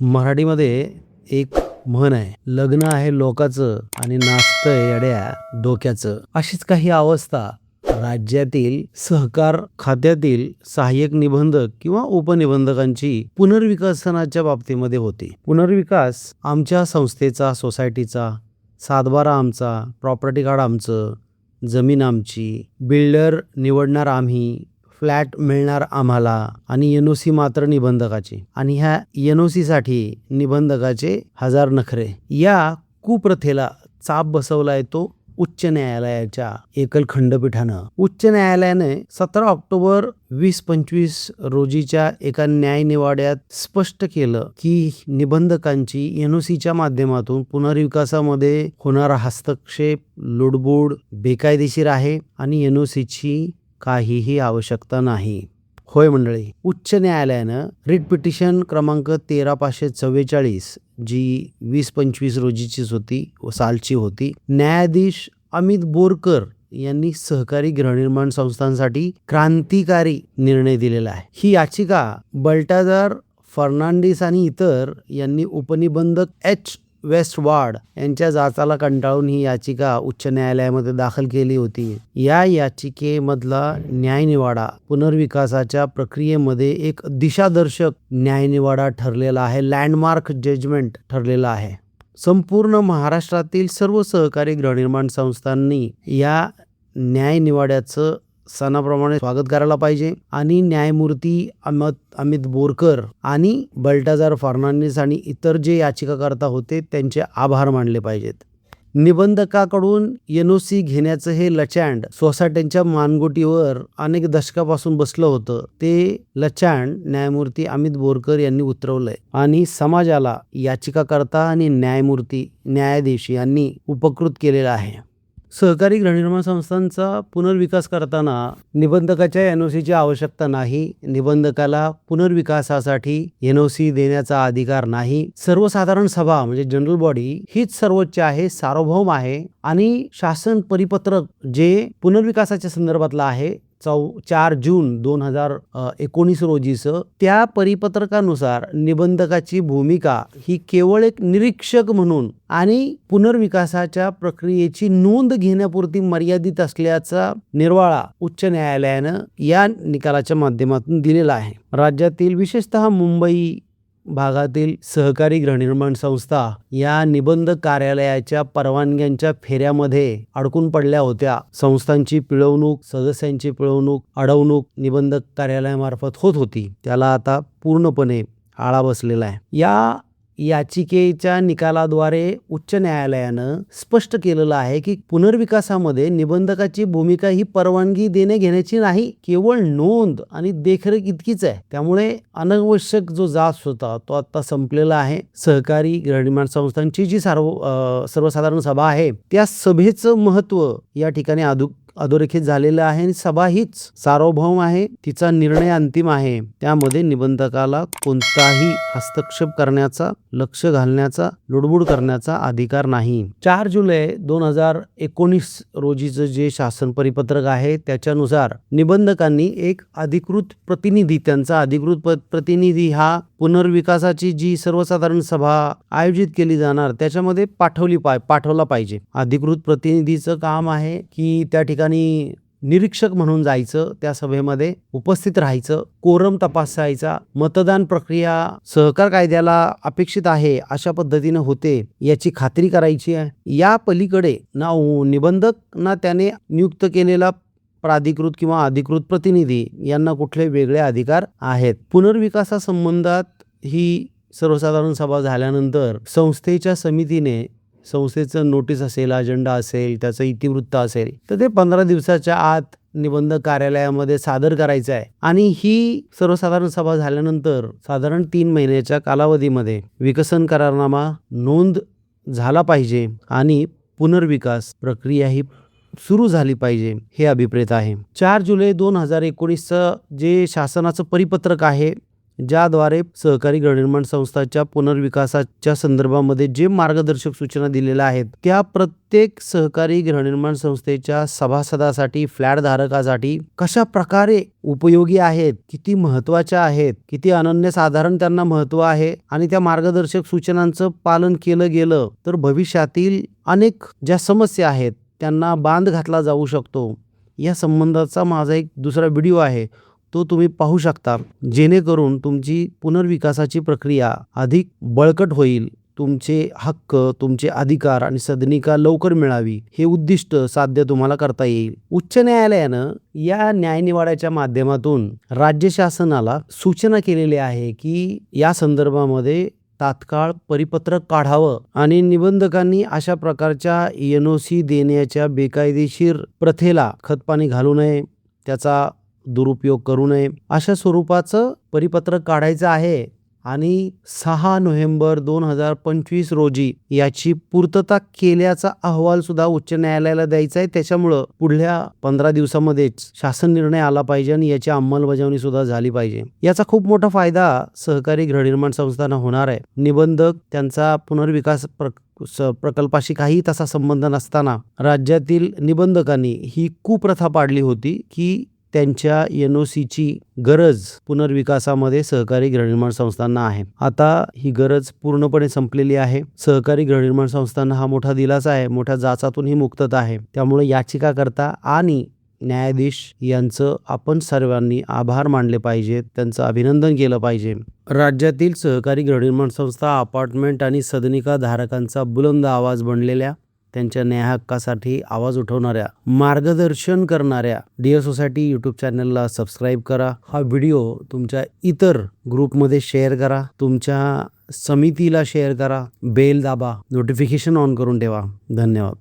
मराठीमध्ये एक म्हण आहे लग्न आहे लोकाचं आणि नाचतंय येड्या डोक्याचं. अशीच काही अवस्था राज्यातील सहकार खात्यातील सहाय्यक निबंधक किंवा उपनिबंधकांची पुनर्विकसनाच्या बाबतीमध्ये होती. पुनर्विकास आमच्या संस्थेचा सोसायटीचा सातबारा आमचा प्रॉपर्टी कार्ड आमचं जमीन आमची बिल्डर निवडणार आम्ही फ्लॅट मिळणार आम्हाला आणि एन ओ सी मात्र निबंधकाची. आणि ह्या एन ओ साठी निबंधकाचे हजार नखरे. या कुप्रथेला चाप बसवला येतो उच्च न्यायालयाच्या एकल खंडपीठानं. उच्च न्यायालयाने सतरा ऑक्टोबर वीस पंचवीस रोजीच्या एका न्यायनिवाड्यात स्पष्ट केलं की निबंधकांची एन ओ सीच्या माध्यमातून पुनर्विकासामध्ये होणारा हस्तक्षेप लुडबुड बेकायदेशीर आहे आणि एन ओ काहीही आवश्यकता नाही. होय मंडळी उच्च न्यायालयानं रिट पिटिशन क्रमांक तेरा पाचशे चव्वेचाळीस जी वीस पंचवीस रोजीचीच होती व सालची होती न्यायाधीश अमित बोरकर यांनी सहकारी गृहनिर्माण संस्थांसाठी क्रांतिकारी निर्णय दिलेला आहे. ही याचिका बल्टादार फर्नांडिस आणि इतर यांनी उपनिबंधक एच. वेस्टवार्ड यांच्या जाचाला कंटाळून ही याचिका उच्च न्यायालयामध्ये दाखल केली होती. या याचिकेमधला न्यायनिवाडा पुनर्विकासाच्या प्रक्रियेमध्ये एक दिशादर्शक न्यायनिवाडा ठरलेला आहे लँडमार्क जजमेंट ठरलेला आहे. संपूर्ण महाराष्ट्रातील सर्व सहकारी गृहनिर्माण संस्थांनी या न्यायनिवाड्याचं सणाप्रमाणे स्वागत करायला पाहिजे. आणि न्यायमूर्ती अमित अमित बोरकर आणि बल्टाजार फर्नांडिस आणि इतर जे याचिकाकर्ता होते त्यांचे आभार मानले पाहिजेत. निबंधकाकडून एन ओ सी घेण्याचं हे लचँड सोसायट्यांच्या मानगोटीवर अनेक दशकापासून बसलं होतं. ते लचँड न्यायमूर्ती अमित बोरकर यांनी उतरवलंय. आणि समाजाला याचिकाकर्ता आणि न्यायमूर्ती न्यायाधीश यांनी उपकृत केलेलं आहे. सहकारी गृहनिर्माण संस्थांचा पुनर्विकास करताना निबंधकाच्या एन ओ सीची आवश्यकता नाही. निबंधकाला पुनर्विकासासाठी एन ओ सी देण्याचा अधिकार नाही. सर्वसाधारण सभा म्हणजे जनरल बॉडी हीच सर्वोच्च आहे सार्वभौम आहे आणि शासन परिपत्रक जे पुनर्विकासाच्या संदर्भातलं आहे चौ चार जून दोन हजार एकोणीस रोजीचं त्या परिपत्रकानुसार निबंधकाची भूमिका ही केवळ एक निरीक्षक म्हणून आणि पुनर्विकासाच्या प्रक्रियेची नोंद घेण्यापुरती मर्यादित असल्याचा निर्वाळा उच्च न्यायालयानं या निकालाच्या माध्यमातून दिलेला आहे. राज्यातील विशेषतः मुंबई भागातील सहकारी गृहनिर्माण संस्था या निबंध कार्यालयाच्या परवानग्यांच्या फेऱ्यामध्ये अडकून पडल्या होत्या. संस्थांची पिळवणूक सदस्यांची पिळवणूक अडवणूक निबंधक कार्यालयामार्फत होत होती. त्याला आता पूर्णपणे आळा बसलेला आहे. या याचिकेच्या निकालाद्वारे उच्च न्यायालयानं स्पष्ट केलेलं आहे की पुनर्विकासामध्ये निबंधकाची भूमिका ही परवानगी देणे घेण्याची नाही केवळ नोंद आणि देखरेख इतकीच आहे. त्यामुळे अनावश्यक जो जास होता तो आता संपलेला आहे. सहकारी गृहनिर्माण संस्थांची जी सार्व सर्वसाधारण सभा आहे त्या सभेचं महत्त्व या ठिकाणी अधु अधोरेखित झालेलं आहे आणि सभा हीच सार्वभौम आहे. तिचा निर्णय अंतिम आहे. त्यामध्ये निबंधकाला कोणताही हस्तक्षेप करण्याचा लक्ष घालण्याचा लुडबुड करण्याचा अधिकार नाही. चार जुलै दोन हजार एकोणीस रोजीचं जे शासन परिपत्रक आहे त्याच्यानुसार निबंधकांनी एक अधिकृत प्रतिनिधी त्यांचा अधिकृत प्रतिनिधी हा पुनर्विकासाची जी सर्वसाधारण सभा आयोजित केली जाणार त्याच्यामध्ये पाठवली पाय पाठवला पाहिजे. अधिकृत प्रतिनिधीचं काम आहे की त्या ठिकाणी निरीक्षक म्हणून जायचं त्या सभेमध्ये उपस्थित राहायचं कोरम तपासायचा मतदान प्रक्रिया सहकार कायद्याला अपेक्षित आहे अशा पद्धतीनं होते याची खात्री करायची आहे. या पलीकडे ना निबंधक ना त्याने नियुक्त केलेला प्राधिकृत किंवा अधिकृत प्रतिनिधी यांना कुठले वेगळे अधिकार आहेत. पुनर्विकासासंबंधात ही सर्वसाधारण सभा झाल्यानंतर संस्थेच्या समितीने संस्थेचं नोटीस असेल अजेंडा असेल त्याचं इतिवृत्त असेल तर ते पंधरा दिवसाच्या आत निबंध कार्यालयामध्ये सादर करायचं आहे. आणि ही सर्वसाधारण सभा झाल्यानंतर साधारण तीन महिन्याच्या कालावधीमध्ये विकसन करारनामा नोंद झाला पाहिजे आणि पुनर्विकास प्रक्रिया ही सुरू झाली पाहिजे हे अभिप्रेत आहे. चार जुलै दोन हजार एकोणीसचं जे शासनाचं परिपत्रक आहे ज्याद्वारे सहकारी गृहनिर्माण संस्थाच्या पुनर्विकासाच्या संदर्भामध्ये जे मार्गदर्शक सूचना दिलेल्या आहेत त्या प्रत्येक सहकारी गृहनिर्माण संस्थेच्या सभासदासाठी फ्लॅट धारकासाठी कशा प्रकारे उपयोगी आहेत किती महत्त्वाच्या आहेत किती अनन्यसाधारण त्यांना महत्त्व आहे आणि त्या मार्गदर्शक सूचनांचं पालन केलं गेलं तर भविष्यातील अनेक ज्या समस्या आहेत त्यांना बांध घातला जाऊ शकतो. या संबंधाचा माझा एक दुसरा व्हिडिओ आहे. तो तुम्ही पाहू शकता. जेणेकरून तुमची पुनर्विकासाची प्रक्रिया अधिक बळकट होईल. तुमचे हक्क तुमचे अधिकार आणि सदनिका लवकर मिळावी हे उद्दिष्ट साध्य तुम्हाला करता येईल. उच्च न्यायालयानं या न्यायनिवाड्याच्या माध्यमातून राज्य शासनाला सूचना केलेली आहे की या संदर्भामध्ये तात्काळ परिपत्रक काढावं आणि निबंधकांनी अशा प्रकारच्या एन ओ सी देण्याच्या बेकायदेशीर प्रथेला खतपाणी घालू नये त्याचा दुरुपयोग करू नये. अशा स्वरूपाचं परिपत्रक काढायचं आहे आणि सहा नोव्हेंबर दोन हजार पंचवीस रोजी याची पूर्तता केल्याचा अहवाल सुद्धा उच्च न्यायालयाला द्यायचा आहे. त्याच्यामुळं पुढल्या पंधरा दिवसामध्येच शासन निर्णय आला पाहिजे आणि याची अंमलबजावणी सुद्धा झाली पाहिजे. याचा खूप मोठा फायदा सहकारी गृहनिर्माण संस्थांना होणार आहे. निबंधक त्यांचा पुनर्विकास प्र स- प्रकल्पाशी काही तसा संबंध नसताना राज्यातील निबंधकांनी ही कुप्रथा पाडली होती की त्यांच्या एन ओ सीची गरज पुनर्विकासामध्ये सहकारी गृहनिर्माण संस्थांना आहे. आता ही गरज पूर्णपणे संपलेली आहे. सहकारी गृहनिर्माण संस्थांना हा मोठा दिलासा आहे. मोठ्या जाचातून ही मुक्तता आहे. त्यामुळे याचिकाकर्ता आणि न्यायाधीश यांचं आपण सर्वांनी आभार मानले पाहिजेत. त्यांचं अभिनंदन केलं पाहिजे. राज्यातील सहकारी गृहनिर्माण संस्था अपार्टमेंट आणि सदनिका धारकांचा बुलंद आवाज बनलेल्या त्यांच्या न्यायहक्कासाठी आवाज उठवणाऱ्या मार्गदर्शन करणाऱ्या डिअर सोसायटी यूट्यूब चॅनलला सबस्क्राईब करा. हा व्हिडिओ तुमच्या इतर ग्रुपमध्ये शेअर करा. तुमच्या समितीला शेअर करा. बेल दाबा. नोटिफिकेशन ऑन करून ठेवा. धन्यवाद.